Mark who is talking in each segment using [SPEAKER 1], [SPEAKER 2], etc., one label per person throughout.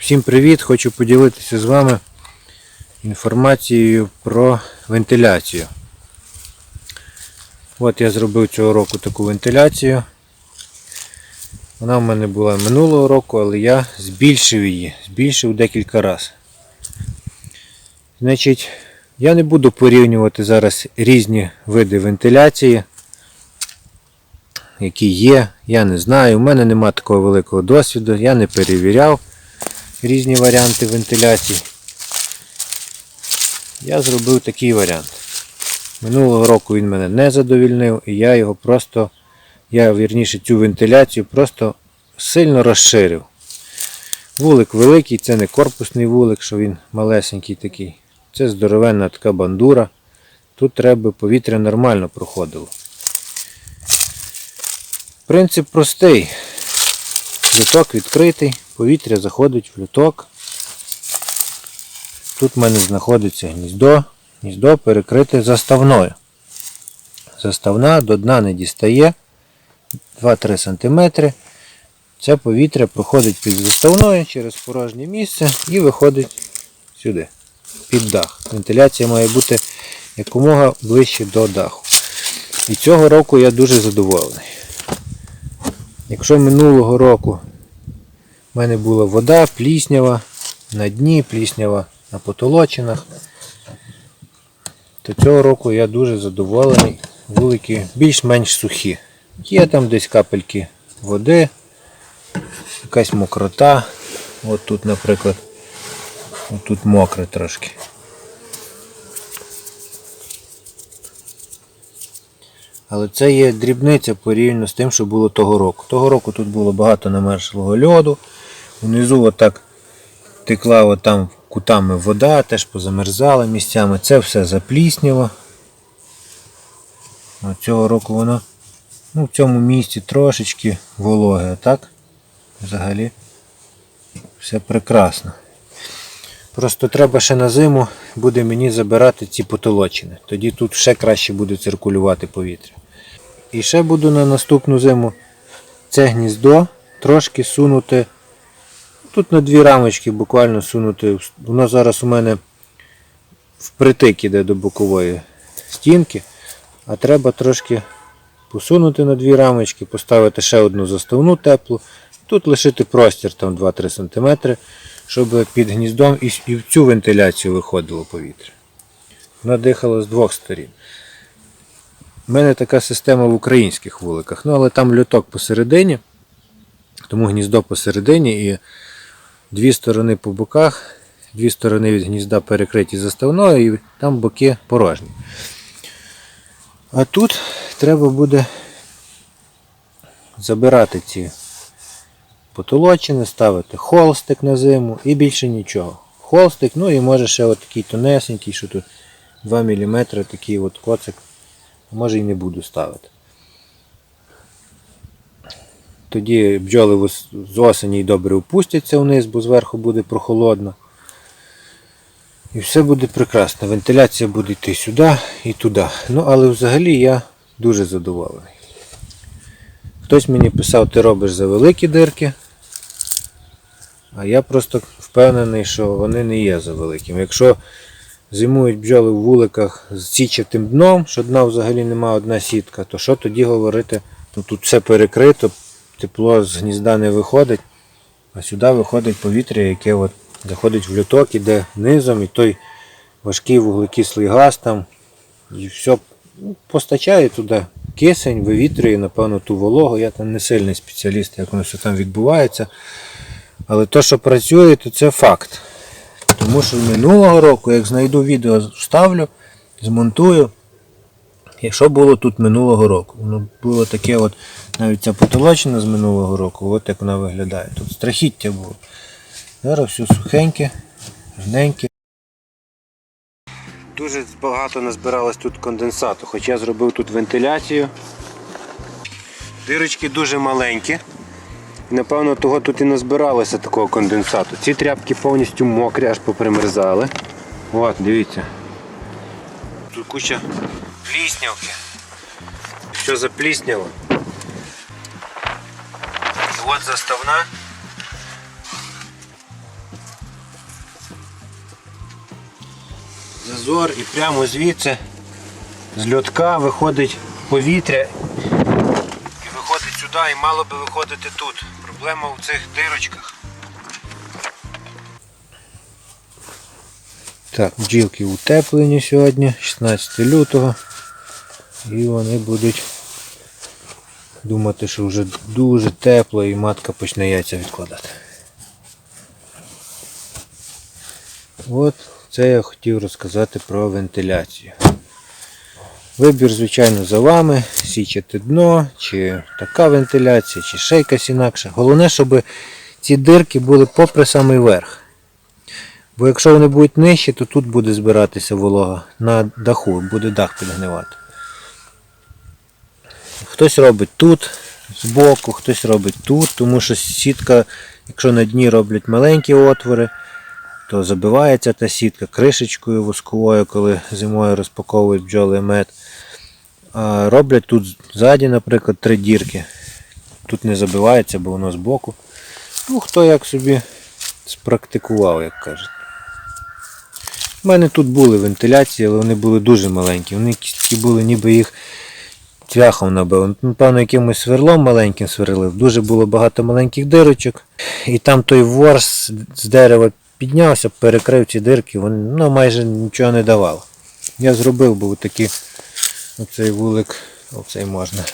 [SPEAKER 1] Всім привіт! Хочу поділитися з вами інформацією про вентиляцію. От я зробив цього року таку вентиляцію. Вона в мене була минулого року, але я збільшив її, збільшив декілька разів. Значить, я не буду порівнювати зараз різні види вентиляції, які є, я не знаю. У мене немає такого великого досвіду, я не перевіряв різні варіанти вентиляції. Я зробив такий варіант. Минулого року він мене не задовільнив, і я його просто, я вірніше цю вентиляцію просто сильно розширив. Вулик великий, це не корпусний вулик, що він малесенький такий. Це здоровенна така бандура. Тут треба повітря нормально проходило. Принцип простий. Люток відкритий, повітря заходить в люток. Тут в мене знаходиться гніздо. Гніздо перекрите заставною. Заставна до дна не дістає 2-3 см. Це повітря проходить під заставною через порожнє місце і виходить сюди, під дах. Вентиляція має бути якомога ближче до даху. І цього року я дуже задоволений. Якщо минулого року в мене була вода, пліснява на дні, пліснява на потолочинах, то цього року я дуже задоволений. Вулики більш-менш сухі. Є там десь капельки води, якась мокрота. От тут, наприклад, от тут мокре трошки. Але це є дрібниця порівняно з тим, що було того року. Того року тут було багато намерзлого льоду. Внизу отак текла отам кутами вода, теж позамерзала місцями. Це все заплісніло. Цього року воно ну, в цьому місці трошечки вологе, а так взагалі все прекрасно. Просто треба ще на зиму буде мені забирати ці потолочини. Тоді тут ще краще буде циркулювати повітря. І ще буду на наступну зиму це гніздо трошки сунути. Тут на дві рамочки буквально сунути. Воно зараз у мене впритик іде до бокової стінки. А треба трошки посунути на дві рамочки, поставити ще одну заставну теплу. Тут лишити простір там 2-3 см, щоб під гніздом і в цю вентиляцію виходило повітря. Вона дихала з двох сторін. У мене така система в українських вуликах, ну але там льоток посередині, тому гніздо посередині і дві сторони по боках, дві сторони від гнізда перекриті заставною і там боки порожні. А тут треба буде забирати ці потолочини, ставити холстик на зиму і більше нічого. Холстик, ну і може ще от такий тонесенький, що тут 2 мм такий от коцик. Може і не буду ставити. Тоді бджоли з осені добре опустяться вниз, бо зверху буде прохолодно. І все буде прекрасно. Вентиляція буде йти сюди і туди. Ну, але взагалі я дуже задоволений. Хтось мені писав, ти робиш за великі дирки. А я просто впевнений, що вони не є за великими. Якщо зимують бджоли в вуликах з січатим дном, що дна взагалі немає одна сітка, то що тоді говорити? Ну, тут все перекрито, тепло з гнізда не виходить, а сюди виходить повітря, яке от заходить в люток, іде низом, і той важкий вуглекислий газ там, і все постачає туди кисень, вивітрює, напевно, ту вологу. Я там не сильний спеціаліст, як воно все там відбувається. Але то, що працює, то це факт. Тому що минулого року, як знайду відео, вставлю, змонтую. Якщо було тут минулого року, воно було таке, от, навіть ця потолочина з минулого року, от як вона виглядає. Тут страхіття було. Зараз все сухеньке, гарненьке. Дуже багато назбиралось тут конденсату, хоч я зробив тут вентиляцію. Дирочки дуже маленькі. І напевно того тут і назбиралося такого конденсату. Ці тряпки повністю мокрі, аж попримерзали. От, дивіться. Тут куча пліснявки. Все за пліснява? От заставна. Зазор і прямо звідси з льотка виходить повітря і виходить сюди і мало би виходити тут. Проблема у цих дирочках. Так, бджілки утеплені сьогодні, 16 лютого. І вони будуть думати, що вже дуже тепло і матка почне яйця відкладати. От це я хотів розказати про вентиляцію. Вибір, звичайно, за вами. Січати дно, чи така вентиляція, чи ще якась інакша. Головне, щоб ці дирки були попри самий верх. Бо якщо вони будуть нижче, то тут буде збиратися волога на даху, буде дах підгнивати. Хтось робить тут, збоку, хтось робить тут, тому що сітка, якщо на дні роблять маленькі отвори, то забивається та сітка кришечкою восковою, коли зимою розпаковують бджоли мед. А роблять тут ззаді, наприклад, три дірки. Тут не забивається, бо воно збоку. Ну, хто як собі спрактикував, як кажуть. У мене тут були вентиляції, але вони були дуже маленькі. Вони такі були, ніби їх цвяхом набив. Напевно, якимось сверлом маленьким сверлив. Дуже було багато маленьких дирочок. І там той ворс з дерева піднявся, перекрив ці дирки, вони ну, майже нічого не давало. Я зробив був такі оцей вулик, оцей можна.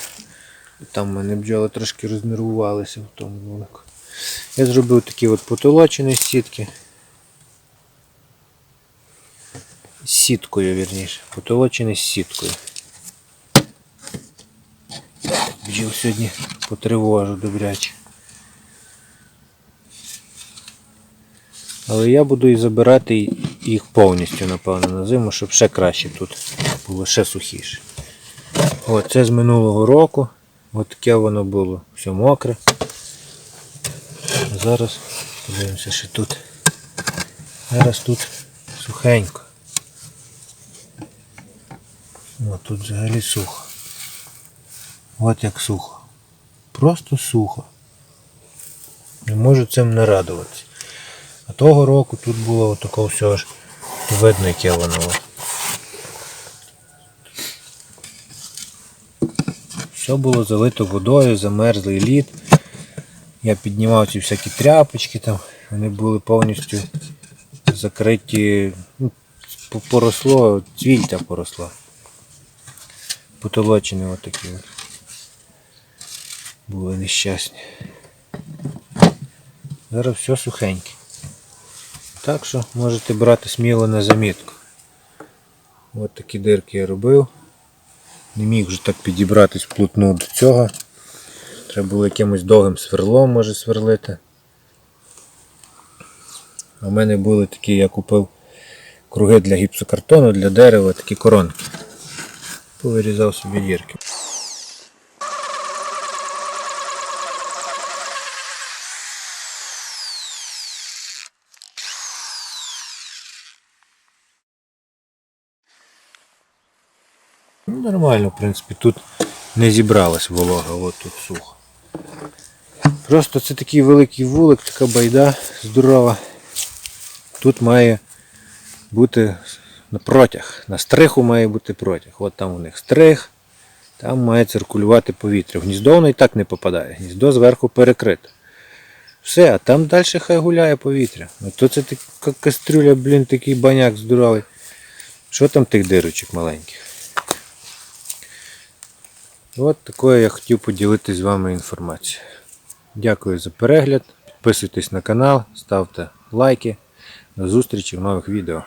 [SPEAKER 1] Там в мене бджоли трошки рознервувалися в тому вулику. Я зробив такі от потолочені сітки. Сіткою, вірніше. Потолочені з сіткою. Бджіл сьогодні потривожу добряче. Але я буду і забирати їх повністю, напевно, на зиму, щоб ще краще тут було ще сухіше. От, це з минулого року. От таке воно було. Все мокре. А зараз подивимося, що тут. Зараз тут сухенько. О, тут взагалі сухо. От як сухо. Просто сухо. Не можу цим не радуватися. А того року тут було отако все ж видно, яке воно. Все було залито водою, замерзлий лід. Я піднімав ці всякі тряпочки там, вони були повністю закриті, ну, поросло, цвільтя поросла. Потолочені отакі от. Були нещасні. Зараз все сухеньке. Так що можете брати сміло на замітку. От такі дирки я робив. Не міг вже так підібратись плотно до цього. Треба було якимось довгим сверлом може сверлити. А в мене були такі, я купив круги для гіпсокартону, для дерева, такі коронки. Повирізав собі дірки. Ну, Нормально, в принципі, тут не зібралась волога, от тут сухо. Просто це такий великий вулик, така байда здорова. Тут має бути на протяг. На стриху має бути протяг. От там у них стрих, там має циркулювати повітря. В гніздо воно і так не попадає. Гніздо зверху перекрите. Все, а там далі хай гуляє повітря. А то це така кастрюля, блін, такий баняк здоровий. Що там тих дирочок маленьких? От такою я хотів поділитися з вами інформацією. Дякую за перегляд. Підписуйтесь на канал, ставте лайки. До зустрічі в нових відео.